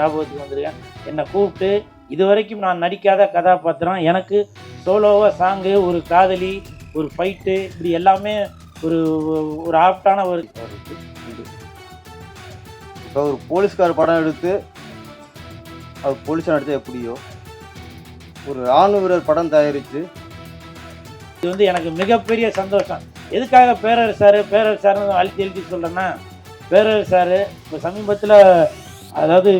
ஞாபகத்துக்கு வந்திருக்கேன். என்னை கூப்பிட்டு இது வரைக்கும் நான் நடிக்காத கதாபாத்திரம் எனக்கு சோலோவாக சாங்கு ஒரு காதலி ஒரு ஃபைட்டு இப்படி எல்லாமே ஒரு ஒரு ஆப்டான ஒரு இப்போ ஒரு போலீஸ்கார் படம் எடுத்து அவர் போலீஸாக நடித்தா எப்படியோ ஒரு ராணுவ வீரர் படம் தயாரித்து இது வந்து எனக்கு மிகப்பெரிய சந்தோஷம். எதுக்காக பேரர் சார் பேரர் சார்னு அழுத்தி எழுதி சொல்கிறேன்னா பேரர் சார் இப்போ சமீபத்தில் அதாவது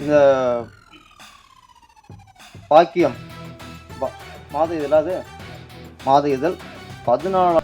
இந்த பாக்கியம் மாத இதழ் அது? மாத இதழ் பதினாலாம்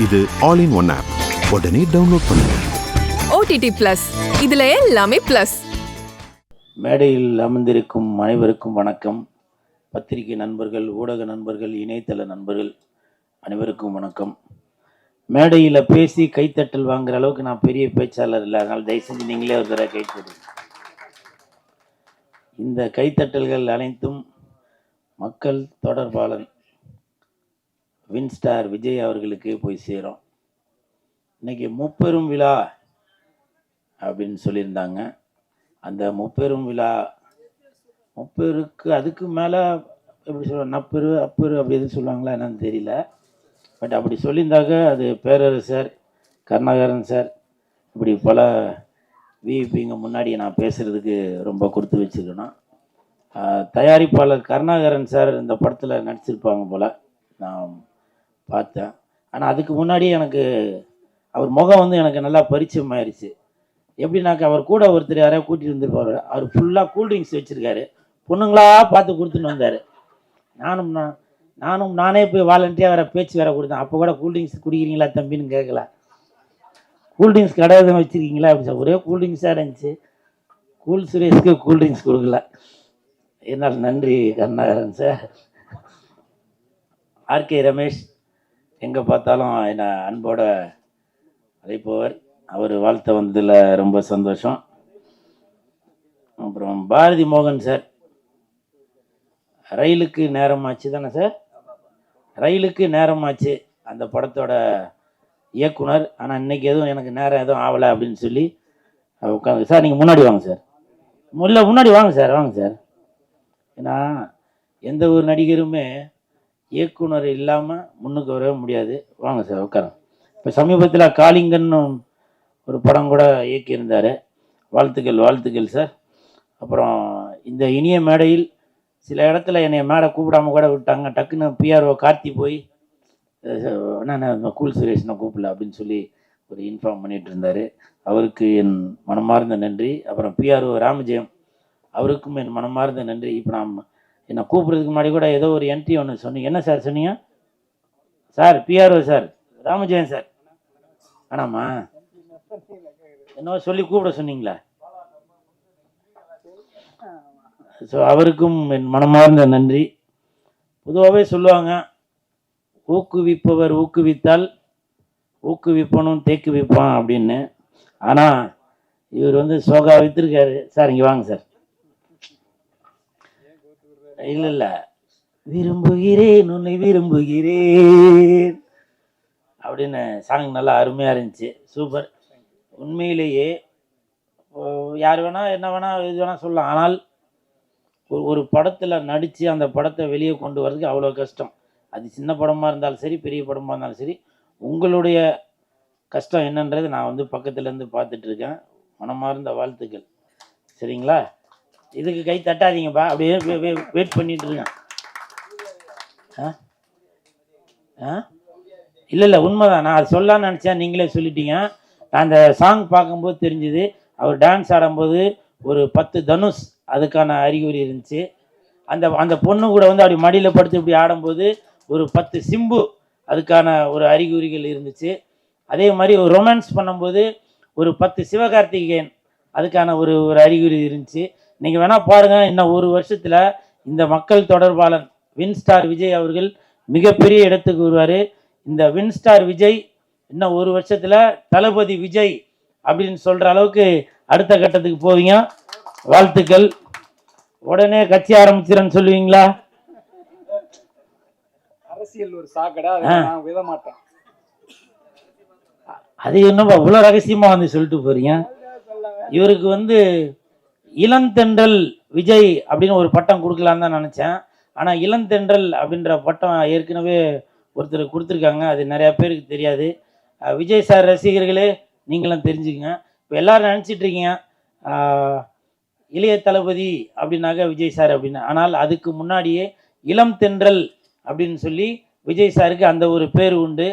இது ஆல் இன் ஒன் ஆப் உடனே டவுன்லோட் பண்ணுங்க. ஓடிடி பிளஸ் இதுல எல்லாமே பிளஸ் மேடையில் அமர்ந்திருக்கும் அனைவருக்கும் வணக்கம். பத்திரிகை நண்பர்கள் ஊடக நண்பர்கள் இணையதள நண்பர்கள் அனைவருக்கும் வணக்கம். மேடையில் பேசி கைத்தட்டல் வாங்குற அளவுக்கு நான் பெரிய பேச்சாளர் இல்லை. அதனால் தயவு செஞ்சு நீங்களே ஒரு தடவை கைத்தட்டு இந்த கைத்தட்டல்கள் அனைத்தும் மக்கள் தொடர்பாளன் வின்ஸ்டார் விஜய் அவர்களுக்கு போய் சேரும். இன்னைக்கு முப்பெரும் விழா அப்படின்னு சொல்லியிருந்தாங்க. அந்த முப்பெரும் விழா முப்பெருக்கு அதுக்கு மேலே எப்படி சொல்ல நப்பெரு அப்பெரு அப்படி எதுவும் சொல்லுவாங்களா என்னன்னு தெரியல. பட் அப்படி சொல்லியிருந்தாக்க அது பேரரசர் கருணாகரன் சார். இப்படி பல விஐபிங்க முன்னாடி நான் பேசுகிறதுக்கு ரொம்ப கொடுத்து வச்சுருக்கணும். தயாரிப்பாளர் கருணாகரன் சார் இந்த படத்தில் நடிச்சிருப்பாங்க போல். நான் பார்த்தேன். ஆனால் அதுக்கு முன்னாடி எனக்கு அவர் முகம் வந்து எனக்கு நல்லா பரிச்சயம் ஆயிடுச்சு எப்படின்னாக்கா அவர் கூட ஒருத்தர் யாரையா கூட்டிகிட்டு வந்துருப்பார். அவர் ஃபுல்லாக கூல்ட்ரிங்க்ஸ் வச்சுருக்காரு. பொண்ணுங்களா பார்த்து கொடுத்துன்னு வந்தார். நானும் நான் நானும் நானே போய் வாலண்டியாக வேறு பேச்சு வேற கொடுத்தேன். அப்போ கூட கூல்ட்ரிங்க்ஸ் குடிக்கிறீங்களா தம்பின்னு கேட்கல கூல்ட்ரிங்க்ஸ் கடை எதுவும் வச்சுருக்கீங்களா? அப்படி சார் ஒரே கூல்ட்ரிங்க்ஸாக இருந்துச்சு. கூல் சுரேஷ்க்கு கூல்ட்ரிங்க்ஸ் கொடுக்கல. என்னால் நன்றி கருணாகரன் சார் ஆர்கே ரமேஷ். எங்கே பார்த்தாலும் என்னை அன்போட அழைப்பவர். அவர் வாழ்த்த வந்ததில் ரொம்ப சந்தோஷம். அப்புறம் பாரதி மோகன் சார் ரயிலுக்கு நேரமாச்சு தானே சார் ரயிலுக்கு நேரமாச்சு அந்த படத்தோட இயக்குனர். ஆனால் இன்னைக்கு எதுவும் எனக்கு நேரம் எதுவும் ஆகலை அப்படின்னு சொல்லி உட்காந்து சார் நீங்கள் முன்னாடி வாங்க சார் இல்லை முன்னாடி வாங்க சார் வாங்க சார் ஏன்னா எந்த ஒரு நடிகருமே இயக்குனர் இல்லாமல் முன்னுக்கு வரவே முடியாது. வாங்க சார் உட்காருங்க. இப்போ சமீபத்தில் காளிங்கன்னு ஒரு படம் கூட இயக்கியிருந்தார். வாழ்த்துக்கள் வாழ்த்துக்கள் சார். அப்புறம் இந்த இனிய மேடையில் சில இடத்துல என்னை மேடை கூப்பிடாம கூட விட்டாங்க. டக்குன்னு பிஆர்ஓ கார்த்தி போய் நான் கூல் சுரேஷனை கூப்பிடல அப்படின்னு சொல்லி ஒரு இன்ஃபார்ம் பண்ணிட்டு இருந்தார். அவருக்கு என் மனமார்ந்த நன்றி. அப்புறம் பிஆர்ஓ ராமஜெயம் அவருக்கும் என் மனமார்ந்த நன்றி. இப்போ நான் என்னை கூப்பிட்றதுக்கு முன்னாடி கூட ஏதோ ஒரு என்ட்ரி ஒன்று சொன்னீங்க. என்ன சார் சொன்னீங்க? Sir PRO sir. Ramajeyan sir. ஆனாம்மா என்னவோ சொல்லி கூப்பிட சொன்னீங்களா. ஸோ அவருக்கும் என் மனமார்ந்த நன்றி. பொதுவாகவே சொல்லுவாங்க ஊக்குவிப்பவர் ஊக்குவித்தால் ஊக்குவிப்பனும் தேக்குவிப்பான் அப்படின்னு. ஆனால் இவர் வந்து சோகா வித்திருக்காரு. சார் இங்கே வாங்க சார். இல்லை இல்லை. விரும்புகிறேன் உன்னை விரும்புகிறேன். அப்படின்னு சாங் நல்லா அருமையாக இருந்துச்சு. சூப்பர் உண்மையிலேயே யார் வேணால் என்ன வேணால் இது வேணால் சொல்லலாம். ஆனால் ஒரு ஒரு படத்தில் நடித்து அந்த படத்தை வெளியே கொண்டு வர்றதுக்கு அவ்வளோ கஷ்டம். அது சின்ன படமாக இருந்தாலும் சரி பெரிய படமாக இருந்தாலும் சரி உங்களுடைய கஷ்டம் என்னன்றது நான் வந்து பக்கத்துலேருந்து பார்த்துட்ருக்கேன் மனமார்ந்த வாழ்த்துக்கள். சரிங்களா? இதுக்கு கை தட்டாதீங்கப்பா. அப்படியே வெயிட் பண்ணிட்டு இருக்கேன். ஆ? ஆ? இல்லை இல்லை உண்மைதான். நான் அது சொல்லலாம்னு நினச்சேன். நீங்களே சொல்லிட்டீங்க. நான் அந்த சாங் பார்க்கும்போது தெரிஞ்சுது. அவர் டான்ஸ் ஆடும்போது ஒரு பத்து தனுஷ் அதுக்கான அறிகுறி இருந்துச்சு. அந்த அந்த பொண்ணு கூட வந்து அப்படி மடியில் படுத்து இப்படி ஆடும்போது ஒரு பத்து சிம்பு அதுக்கான ஒரு அறிகுறிகள் இருந்துச்சு. அதே மாதிரி ஒரு ரொமான்ஸ் பண்ணும்போது ஒரு பத்து சிவகார்த்திகேயன் அதுக்கான ஒரு ஒரு அறிகுறி இருந்துச்சு. நீங்கள் வேணால் பாருங்கள் இன்னும் ஒரு வருஷத்தில் இந்த மக்கள் தொடர்பாளன் வின்ஸ்டார் விஜய் அவர்கள் மிகப்பெரிய இடத்துக்கு வருவார். இந்த வின்ஸ்டார் விஜய் இன்னும் ஒரு வருஷத்தில் தளபதி விஜய் அப்படின்னு சொல்கிற அளவுக்கு அடுத்த கட்டத்துக்கு போவீங்க. வாழ்த்துக்கள். உடனே கட்சி ஆரம்பிச்சிடன்னு சொல்லுவீங்களா? அரசியல் ஒரு சாக்கடை விட மாட்டேன். அது என்னப்பா இவ்வளோ ரகசியமாக வந்து சொல்லிட்டு போறீங்க. இவருக்கு வந்து இளந்தென்றல் விஜய் அப்படின்னு ஒரு பட்டம் கொடுக்கலான்னு தான் நினச்சேன். ஆனால் இளந்தென்றல் அப்படின்ற பட்டம் ஏற்கனவே ஒருத்தர் கொடுத்துருக்காங்க. அது நிறையா பேருக்கு தெரியாது. விஜய் சார் ரசிகர்களே நீங்களும் தெரிஞ்சுக்கங்க. இப்போ எல்லோரும் நினச்சிட்டு இருக்கீங்க. இளைய தளபதி அப்படின்னாக்க விஜய் சார் அப்படின்னு. ஆனால் அதுக்கு முன்னாடியே இளம் தென்றல் அப்படின்னு சொல்லி விஜய் சாருக்கு அந்த ஒரு பேர் உண்டு.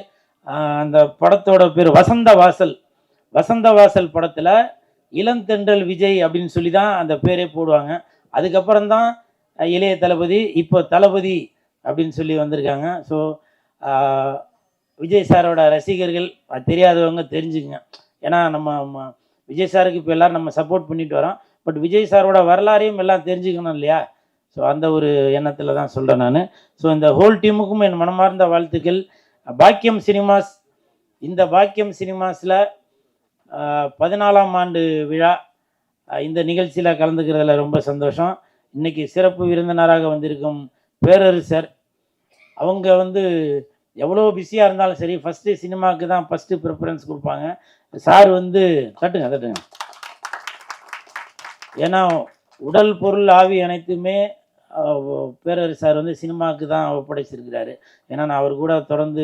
அந்த படத்தோட பேர் வசந்த வாசல். வசந்த வாசல் படத்தில் இளந்தென்றல் விஜய் அப்படின்னு சொல்லி தான் அந்த பேரே போடுவாங்க. அதுக்கப்புறம் தான் இளைய தளபதி இப்போ தளபதி அப்படின்னு சொல்லி வந்திருக்காங்க. ஸோ விஜய் சாரோட ரசிகர்கள் அது தெரியாதவங்க தெரிஞ்சுக்குங்க. ஏன்னா நம்ம ம- விஜய் சாருக்கு இப்போ எல்லோரும் நம்ம சப்போர்ட் பண்ணிட்டு வரோம். பட் விஜய் சாரோட வரலாறையும் எல்லாம் தெரிஞ்சுக்கணும் இல்லையா? ஸோ அந்த ஒரு எண்ணத்தில் தான் சொல்கிறேன் நான். ஸோ இந்த ஹோல் டீமுக்கும் என் மனமார்ந்த வாழ்த்துக்கள். பாக்கியம் சினிமாஸ் இந்த பாக்கியம் சினிமாஸில் பதினாலாம் ஆண்டு விழா. இந்த நிகழ்ச்சியில் கலந்துக்கிறதுல ரொம்ப சந்தோஷம். இன்றைக்கி சிறப்பு விருந்தினராக வந்திருக்கும் பேரரசர். அவங்க வந்து எவ்வளோ பிஸியாக இருந்தாலும் சரி ஃபஸ்ட்டு சினிமாவுக்கு தான் ஃபஸ்ட்டு ப்ரிஃபரன்ஸ் கொடுப்பாங்க. சார் வந்து தட்டுங்க தட்டுங்க. ஏன்னா உடல் பொருள் ஆவி அனைத்துமே பேரரசர் பேரரசு சார் வந்து சினிமாவுக்கு தான் ஒப்படைச்சிருக்கிறாரு. ஏன்னா நான் அவர் கூட தொடர்ந்து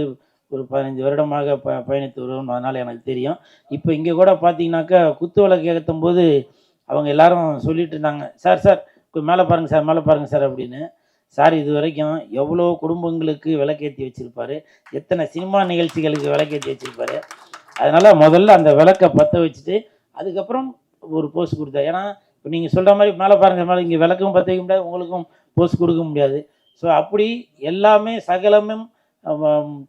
ஒரு பதினஞ்சு வருடமாக ப பயணித்து வருவோம் அதனால் எனக்கு தெரியும். இப்போ இங்கே கூட பார்த்தீங்கன்னாக்கா குத்து விளக்கு ஏற்றும் போது அவங்க எல்லாரும் சொல்லிட்டு இருந்தாங்க சார் சார் மேலே பாருங்கள் சார் மேலே பாருங்கள் சார் அப்படின்னு. சார் இது வரைக்கும் எவ்வளோ குடும்பங்களுக்கு விளக்கேற்றி வச்சுருப்பாரு எத்தனை சினிமா நிகழ்ச்சிகளுக்கு விளக்கேற்றி வச்சுருப்பாரு? அதனால் முதல்ல அந்த விளக்கை பற்ற வச்சுட்டு அதுக்கப்புறம் ஒரு போஸ் கொடுத்தா ஏன்னா இப்போ நீங்கள் சொல்கிற மாதிரி மேலே பாருங்கள் மேலே இங்கே விளக்கும் பற்ற வைக்க முடியாது உங்களுக்கும் போஸ் கொடுக்க முடியாது. ஸோ அப்படி எல்லாமே சகலமும்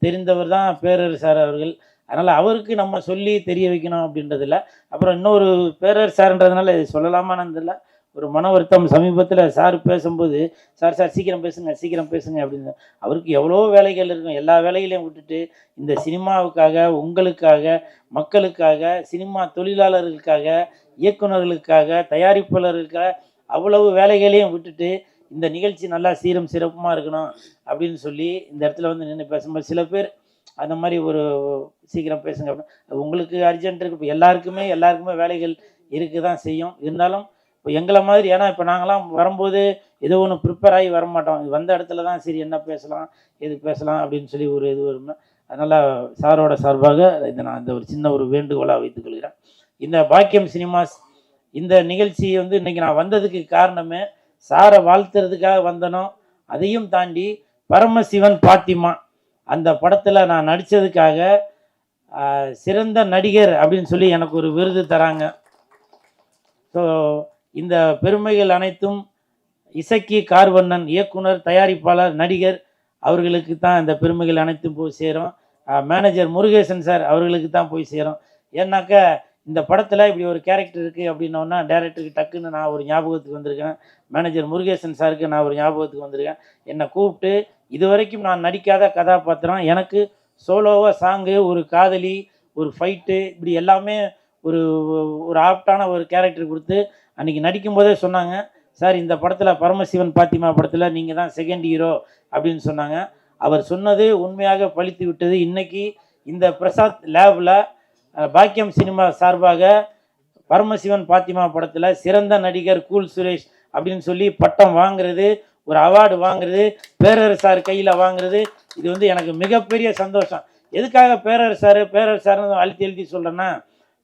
தெரிந்தவர் தான் பேரரசார் அவர்கள். அதனால் அவருக்கு நம்ம சொல்லி தெரிய வைக்கணும் அப்படின்றதில்ல. அப்புறம் இன்னொரு பேரரசார்ன்றதுனால இது சொல்லலாமான்னு தெரியல ஒரு மன வருத்தம் சமீபத்தில் சார் பேசும்போது சார் சார் சீக்கிரம் பேசுங்க சீக்கிரம் பேசுங்க அப்படின்னு. அவருக்கு எவ்வளோ வேலைகள் இருக்கும். எல்லா வேலைகளையும் விட்டுட்டு இந்த சினிமாவுக்காக உங்களுக்காக மக்களுக்காக சினிமா தொழிலாளர்களுக்காக இயக்குனர்களுக்காக தயாரிப்பாளர்களுக்காக அவ்வளவு வேலைகளையும் விட்டுட்டு இந்த நிகழ்ச்சி நல்லா சீரும் சிறப்புமாக இருக்கணும் அப்படின்னு சொல்லி இந்த இடத்துல வந்து நின்று பேசும்போது சில பேர் அந்த மாதிரி ஒரு சீக்கிரம் பேசுங்க அப்படின்னு. உங்களுக்கு அர்ஜென்ட் இருக்கு. இப்போ எல்லாருக்குமே எல்லாருக்குமே வேலைகள் இருக்க தான் செய்யும். இருந்தாலும் இப்போ எங்களை மாதிரி ஏன்னா இப்போ நாங்களாம் வரும்போது ஏதோ ஒன்று ப்ரிப்பேர் ஆகி வர மாட்டோம் இது வந்த இடத்துல தான் சரி என்ன பேசலாம் எது பேசலாம் அப்படின்னு சொல்லி ஒரு இது வரும் அதனால் சாரோட சார்பாக இதை நான் இந்த ஒரு சின்ன ஒரு வேண்டுகோளாக வைத்துக் கொள்கிறேன். இந்த பாக்கியம் சினிமாஸ் இந்த நிகழ்ச்சி வந்து இன்றைக்கி நான் வந்ததுக்கு காரணமே சாரை வாழ்த்துறதுக்காக வந்தனோ அதையும் தாண்டி பரமசிவன் பாத்திமா. அந்த படத்தில் நான் நடித்ததுக்காக சிறந்த நடிகர் அப்படின்னு சொல்லி எனக்கு ஒரு விருது தராங்க. ஸோ இந்த பெருமைகள் அனைத்தும் இசக்கி கார்வண்ணன் இயக்குனர் தயாரிப்பாளர் நடிகர் அவர்களுக்கு தான் இந்த பெருமைகள் அனைத்தும் போய் சேரும். மேனேஜர் முருகேசன் சார் அவர்களுக்கு தான் போய் சேரும். ஏன்னாக்கா இந்த படத்தில் இப்படி ஒரு கேரக்டர் இருக்குது அப்படின்னோன்னா டேரக்டருக்கு டக்குன்னு நான் ஒரு ஞாபகத்துக்கு வந்திருக்கேன். மேனேஜர் முருகேசன் சாருக்கு நான் ஒரு ஞாபகத்துக்கு வந்திருக்கேன். என்னை கூப்பிட்டு இது வரைக்கும் நான் நடிக்காத கதாபாத்திரம் எனக்கு சோலோவாக சாங்கு ஒரு காதலி ஒரு ஃபைட்டு இப்படி எல்லாமே ஒரு ஒரு ஆப்டான ஒரு கேரக்டர் கொடுத்து அன்றைக்கி நடிக்கும்போதே சொன்னாங்க சார் இந்த படத்தில் பரமசிவன் பாத்திமா படத்தில் நீங்கள் தான் செகண்ட் ஹீரோ அப்படின்னு சொன்னாங்க. அவர் சொன்னது உண்மையாக பழித்து விட்டது. இன்றைக்கி இந்த பிரசாத் லேபில் பாக்கியம் சினிமா சார்பாக பரமசிவன் பாத்திமா படத்தில் சிறந்த நடிகர் கூல் சுரேஷ் அப்படின்னு சொல்லி பட்டம் வாங்குறது ஒரு அவார்டு வாங்குறது பேரரசார் கையில் வாங்குறது இது வந்து எனக்கு மிகப்பெரிய சந்தோஷம். எதுக்காக பேரரசார் பேரரசார்னு அழுத்தி எழுதி சொல்கிறேன்னா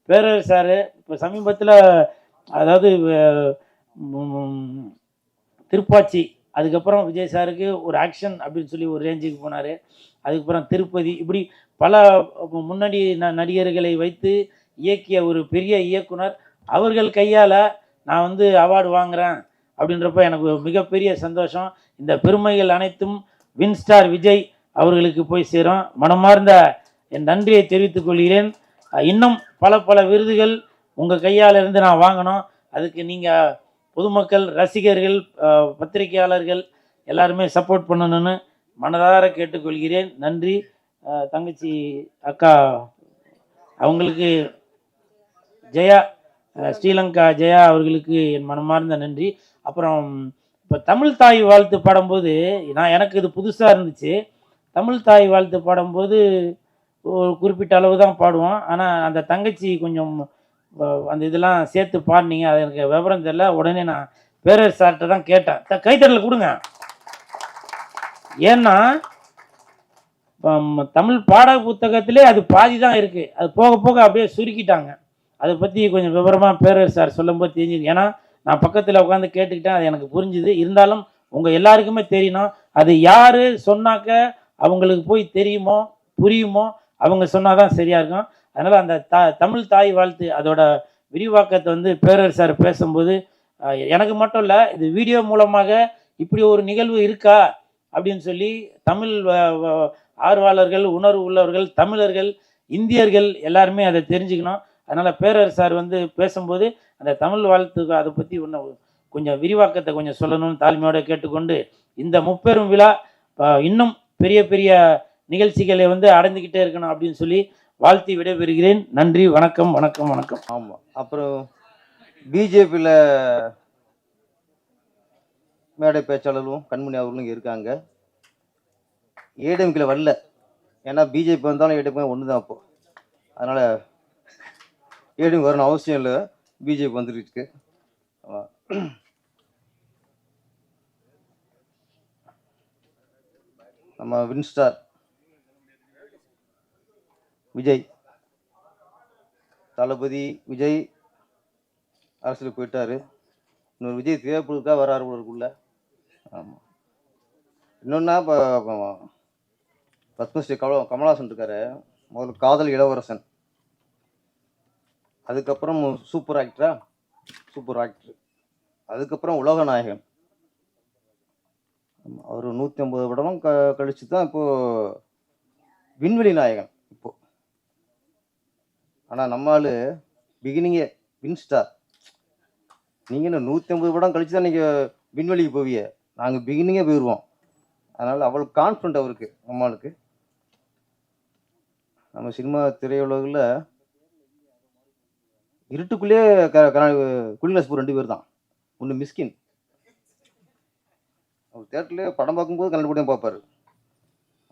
பேரரசார் இப்போ சமீபத்தில் அதாவது திருப்பாச்சி அதுக்கப்புறம் விஜய் சாருக்கு ஒரு ஆக்ஷன் அப்படின்னு சொல்லி ஒரு ரேஞ்சுக்கு போனார். அதுக்கப்புறம் திருப்பதி. இப்படி பல முன்னாடி ந நடிகர்களை வைத்து இயக்கிய ஒரு பெரிய இயக்குனர் அவர்கள் கையால் நான் வந்து அவார்டு வாங்குகிறேன் அப்படின்றப்ப எனக்கு மிகப்பெரிய சந்தோஷம். இந்த பெருமைகள் அனைத்தும் வின்ஸ்டார் விஜய் அவர்களுக்கு போய் சேரும். மனமார்ந்த என் நன்றியை தெரிவித்துக் கொள்கிறேன். இன்னும் பல பல விருதுகள் உங்கள் கையால் இருந்து நான் வாங்கணும். அதுக்கு நீங்கள் பொதுமக்கள் ரசிகர்கள் பத்திரிகையாளர்கள் எல்லாருமே சப்போர்ட் பண்ணணும்னு மனதார கேட்டுக்கொள்கிறேன். நன்றி. தங்கச்சி அக்கா அவங்களுக்கு ஜெயா ஸ்ரீலங்கா ஜெயா அவர்களுக்கு என் மனமார்ந்த நன்றி. அப்புறம் இப்போ தமிழ் தாய் வாழ்த்து பாடும்போது நான் எனக்கு இது புதுசாக இருந்துச்சு. தமிழ் தாய் வாழ்த்து பாடும்போது ஒரு குறிப்பிட்ட அளவு தான் பாடுவோம். ஆனால் அந்த தங்கச்சி கொஞ்சம் அந்த இதெல்லாம் சேர்த்து பாடினீங்க. அது எனக்கு விவரம் தெரியல. உடனே நான் பேரர் சார்கிட்ட தான் கேட்டேன். த- கொடுங்க. ஏன்னா தமிழ் பாட புத்தகத்திலே அது பாதி தான் இருக்குது அது போக போக அப்படியே சுருக்கிட்டாங்க. அதை பற்றி கொஞ்சம் விவரமாக பேரர் சார் சொல்லும்போது தெரிஞ்சுது. ஏன்னா நான் பக்கத்தில் உட்காந்து கேட்டுக்கிட்டேன் அது எனக்கு புரிஞ்சுது. இருந்தாலும் உங்கள் எல்லாருக்குமே தெரியணும் அது யார் சொன்னாக்க அவங்களுக்கு போய் தெரியுமோ புரியுமோ அவங்க சொன்னால் தான் சரியாக இருக்கும். அதனால் அந்த த தமிழ் தாய் வாழ்த்து அதோட விரிவாக்கத்தை வந்து பேரர் சார் பேசும்போது எனக்கு மட்டும் இல்லை இது வீடியோ மூலமாக இப்படி ஒரு நிகழ்வு இருக்கா? அப்படின்னு சொல்லி தமிழ் வ- ஆர்வலர்கள் உணர்வு உள்ளவர்கள் தமிழர்கள் இந்தியர்கள் எல்லாருமே அதை தெரிஞ்சுக்கணும். அதனால் பேரர் சார் வந்து பேசும்போது அந்த தமிழ் வாழ்த்துக்கு அதை பற்றி இன்னும் கொஞ்சம் விரிவாக்கத்தை கொஞ்சம் சொல்லணும்னு தாழ்மையோட கேட்டுக்கொண்டு இந்த முப்பெரும் விழா இன்னும் பெரிய பெரிய நிகழ்ச்சிகளை வந்து அடைந்துக்கிட்டே இருக்கணும் அப்படின்னு சொல்லி வாழ்த்தி விடைபெறுகிறேன். நன்றி வணக்கம் வணக்கம் வணக்கம். ஆமாம் அப்புறம் பிஜேபியில் மேடை பேச்சாளர்களும் கண்மணி அவர்களும் இருக்காங்க. ஏடிஎம்கில் வரல. ஏன்னா பிஜேபி வந்தாலும் ஏடிஎம் ஒன்று தான் அப்போது அதனால் ஏடிஎம் வரணும் அவசியம் இல்லை. பிஜேபி வந்துட்டு நம்ம வின்ஸ்டார். விஜய். தளபதி விஜய். அரசியலுக்கு போயிட்டார். இன்னொரு விஜய் தேவைப்படுறதுக்காக வராரு உள்ள ஆமாம் இன்னொன்னா இப்போ பத்மஸ்ரீ கமல கமலஹாசன் இருக்காரு. முதல்ல காதல் இளவரசன். அதுக்கப்புறம் சூப்பர் ஆக்டரா சூப்பர் ஆக்டர் அதுக்கப்புறம் உலக நாயகன் அவர் நூற்றி ஐம்பது படமும் க கழிச்சு தான் இப்போது விண்வெளி நாயகன் இப்போ. ஆனால் நம்ம ஆள் பிகினிங்கே வின்ஸ்டார் நீங்கள் இன்னும் நூற்றி ஐம்பது படம் கழிச்சு தான் நீங்கள் விண்வெளிக்கு போவியே நாங்கள் பிகினிங்கே போயிடுவோம் அதனால் அவ்வளோ கான்ஃபிடண்ட் அவருக்கு நம்மளுக்கு. நம்ம சினிமா திரையுலகில் இருட்டுக்குள்ளேயே க குளினஸ்பூர் ரெண்டு பேர் தான் ஒன்று மிஸ்கின். அவர் தேட்டர்லேயே படம் பார்க்கும்போது கண்டுபிடியும் பார்ப்பார்.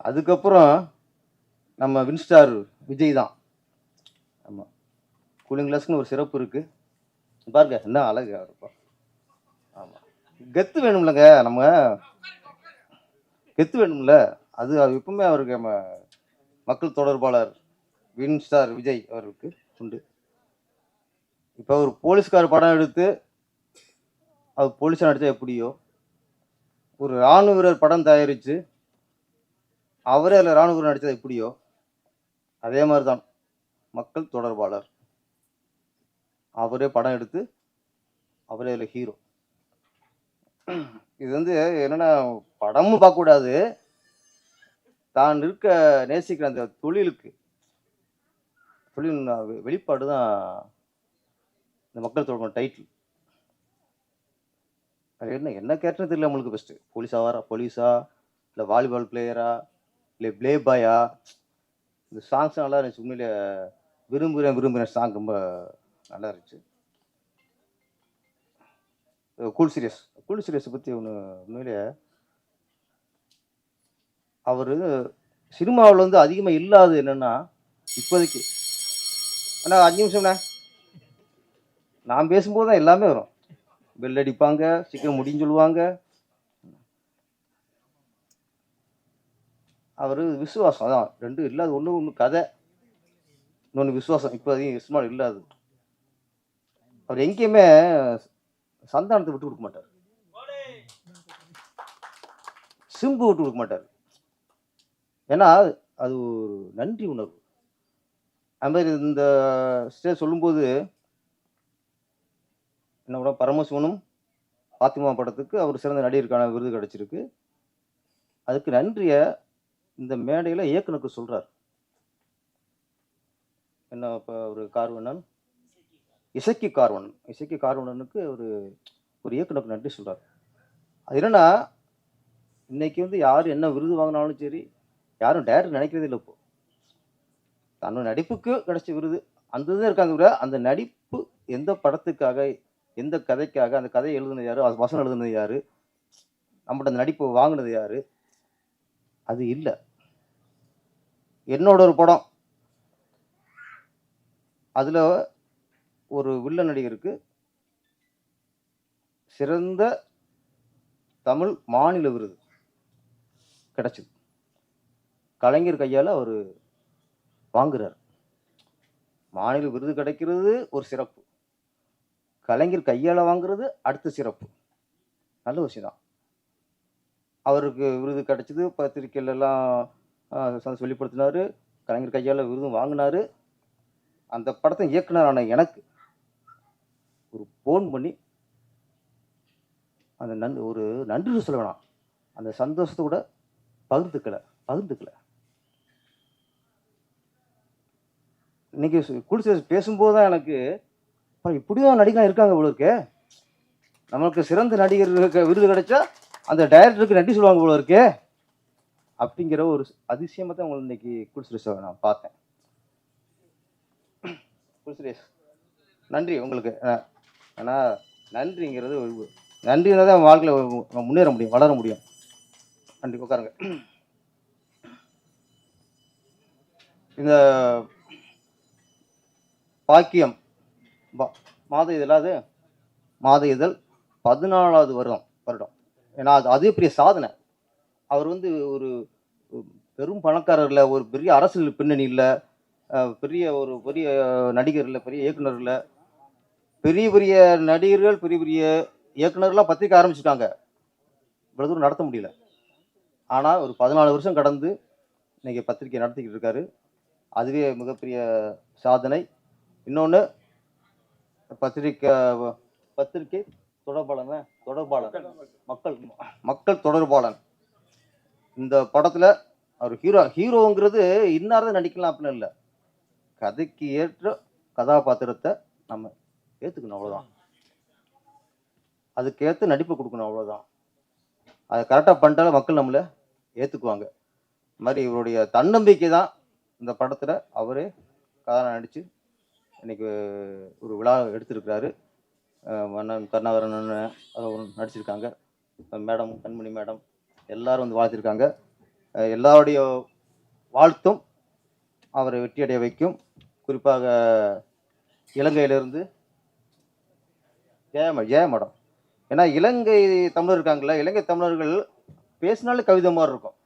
அதுக்கப்புறம் நம்ம வின்ஸ்டார் விஜய் தான். ஆமாம் கூலிங் கிளாஸ்க்குன்னு ஒரு சிறப்பு இருக்குது பாருங்க என்ன அழகு இருப்பா. கெத்து வேணும்லங்க நம்ம கெத்து வேணும்ல. அது அது எப்பவுமே அவருக்கு நம்ம மக்கள் தொடர்பாளர் வின் ஸ்டார் விஜய் அவருக்கு உண்டு. இப்போ ஒரு போலீஸ்கார் படம் எடுத்து அவர் போலீஸாக நடித்தா எப்படியோ? ஒரு ராணுவ வீரர் படம் தயாரித்து அவரே அதில் ராணுவ வீரர் நடித்தது எப்படியோ? அதே மாதிரி தான் மக்கள் தொடர்பாளர். அவரே படம் எடுத்து அவரே அதில் ஹீரோ இது வந்து என்னன்னா படமும் பார்க்கக்கூடாது. தான் இருக்க நேசிக்கிற அந்த தொழிலுக்கு. தொழில் வெளிப்பாடு தான் இந்த மக்கள் தொடர்பான டைட்டில் அது என்ன என்ன கேரக்டர் தெரியல நம்மளுக்கு பெஸ்ட்டு போலீஸாக வரா போலீஸா இல்லை வாலிபால் பிளேயரா இல்லை ப்ளே பாயா இந்த சாங்ஸ் நல்லா இருந்துச்சு. உண்மையில விரும்புகிறேன் விரும்புகிறேன் சாங் ரொம்ப நல்லா இருந்துச்சு. கூல் சீரியஸ் கூலி சுரேஷை பற்றி ஒன்று உண்மையிலே அவர் சினிமாவில் வந்து அதிகமாக இல்லாது என்னென்னா இப்போதைக்கு. அண்ணா அஞ்சு நிமிஷம்ண்ணா. நான் பேசும்போது தான் எல்லாமே வரும். பெல் அடிப்பாங்க சீக்கிரம் முடின்னு சொல்லுவாங்க. அவர் விசுவாசம் அதான். ரெண்டும் இல்லாத ஒன்று ஒன்று கதை. இன்னொன்று விசுவாசம். இப்போ அதிகம் சினிமாவில் இல்லாது அவர் எங்கேயுமே சந்தானத்தை விட்டு கொடுக்க மாட்டார். சிம்பு விட்டு கொடுக்க மாட்டார். ஏன்னா அது ஒரு நன்றி உணர்வு. அது மாதிரி இந்த ஸ்டேஜ் சொல்லும்போது என்ன கூட பரமசிவனும் பாத்திமா படத்துக்கு அவர் சிறந்த நடிகருக்கான விருது கிடைச்சிருக்கு. அதுக்கு நன்றியை இந்த மேடையில் இயக்குனருக்கு சொல்கிறார் என்ன இப்போ ஒரு கார்வண்ணன்? இசைக்கு கார்வண்ணன். இசைக்கு கார்வண்ணனுக்கு ஒரு ஒரு இயக்குனருக்கு நன்றி சொல்கிறார் அது என்னன்னா இன்னைக்கு வந்து யார் என்ன விருது வாங்கினாலும் சரி யாரும் டேரக்ட் நினைக்கிறது இல்லை இப்போ. தன்னோட நடிப்புக்கு கிடைச்ச விருது அந்த இது இருக்காங்க விட அந்த நடிப்பு எந்த படத்துக்காக எந்த கதைக்காக அந்த கதையை எழுதுனது யாரு அது வசனம் எழுதுனது யாரு நம்மகிட்ட அந்த நடிப்பு வாங்கினது யாரு அது இல்லை. என்னோட ஒரு படம். அதில் ஒரு வில்ல நடிகருக்கு சிறந்த தமிழ் மாநில விருது. கிடச்சிது. கலைஞர் கையால் அவர் வாங்குறார். மாநில விருது கிடைக்கிறது ஒரு சிறப்பு. கலைஞர் கையால் வாங்குறது அடுத்த சிறப்பு. நல்ல விஷயம் தான் அவருக்கு விருது கிடைச்சது பத்திரிகையிலலாம் எல்லாம் சந்தோஷம் கலைஞர் கையால் விருதும் வாங்கினாரு. அந்த படத்தை இயக்குனரான எனக்கு ஒரு ஃபோன் பண்ணி அந்த நன் ஒரு நன்றி சொல்ல வேணாம். அந்த சந்தோஷத்தை கூட பகிர்ந்துக்கல பகிர்ந்துக்கல. இன்னைக்கு குடிசை பேசும்போது தான் எனக்கு அப்பா, இப்படியும் நடிகா இருக்காங்க போல இருக்கே. நம்மளுக்கு சிறந்த நடிகருக்கு விருது கிடைச்சா அந்த டைரக்டருக்கு நன்றி சொல்லுவாங்க போல இருக்கே. அப்படிங்கிற ஒரு அதிசயமாக தான் உங்களை இன்னைக்கு குடிசுரேஷை நான் பார்த்தேன். குடிசுரேஷ் நன்றி உங்களுக்கு. ஆனால் நன்றிங்கிறது ஒரு நன்றினா தான் வாழ்க்கையில் முன்னேற முடியும் வளர முடியும். கண்டிப்பாக உட்காருங்க. இந்த பாக்கியம் பா- மாத இதழாது மாத இதழ் பதினாலாவது வருடம் வருடம். ஏன்னா அது அதே பெரிய சாதனை. அவர் வந்து ஒரு பெரும் பணக்காரர் இல்லை ஒரு பெரிய அரசியல் பின்னணி இல்லை பெரிய ஒரு பெரிய நடிகர் இல்லை பெரிய இயக்குனர் இல்லை பெரிய பெரிய நடிகர்கள் பெரிய பெரிய இயக்குனர்லாம் பத்திரிக்கை ஆரம்பிச்சிட்டாங்க. இவ்வளோ தூரம் நடத்த முடியல. ஆனால் ஒரு பதினாலு வருஷம் கடந்து இன்றைக்கி பத்திரிக்கை நடத்திக்கிட்டு இருக்காரு. அதுவே மிகப்பெரிய சாதனை. இன்னொன்று பத்திரிக்கை பத்திரிக்கை தொடர்பாளன் தொடர்பாளன் மக்கள் மக்கள் தொடர்பாளன். இந்த படத்தில் அவர் ஹீரோ ஹீரோங்கிறது இன்னார்தான் நடிக்கலாம் அப்படின்னு இல்லை. கதைக்கு ஏற்ற கதாபாத்திரத்தை நம்ம ஏற்றுக்கணும் அவ்வளோதான் அதுக்கேற்ற நடிப்பு கொடுக்கணும் அவ்வளோதான் அதை கரெக்டாக பண்ணிட்டாலும் மக்கள் நம்மளை ஏற்றுக்குவாங்க இது மாதிரி இவருடைய தன்னம்பிக்கை தான் இந்த படத்தில் அவரே கதாநாயகம் நடித்து இன்னைக்கு ஒரு விழா எடுத்திருக்கிறாரு. மன்னன் கருணாகரன் அண்ணன் அவரும் நடிச்சிருக்காங்க. மேடம் கண்மணி மேடம் எல்லாரும் வந்து வாழ்த்திருக்காங்க. எல்லாருடைய வாழ்த்தும் அவரை வெற்றியடைய வைக்கும். குறிப்பாக இலங்கையிலிருந்து ஜெய ஜெய மேடம் ஏன்னா இலங்கை தமிழர் இருக்காங்கல்ல இலங்கை தமிழர்கள் பேசினாலே கவிதை மாதிரி இருக்கும்.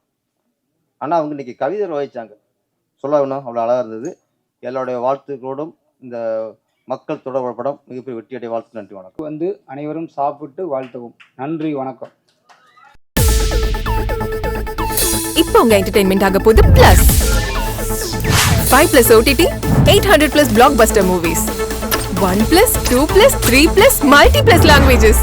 ஆனால் அவங்க இன்னைக்கு கவிதை வாய்ச்சாங்க சொல்ல வேணும் அவ்வளோ அழகாக இருந்தது. எல்லாருடைய வாழ்த்துக்களோடும் இந்த மக்கள் தொடர்பு படம் மிகப்பெரிய வெற்றியடைய வாழ்த்து நன்றி வணக்கம். வந்து அனைவரும் சாப்பிட்டு வாழ்த்தவும். நன்றி வணக்கம். இப்போ உங்க என்டர்டைன்மெண்ட் ஆக போகுது plus five plus OTT eight hundred plus blockbuster movies one plus two plus three plus multi plus languages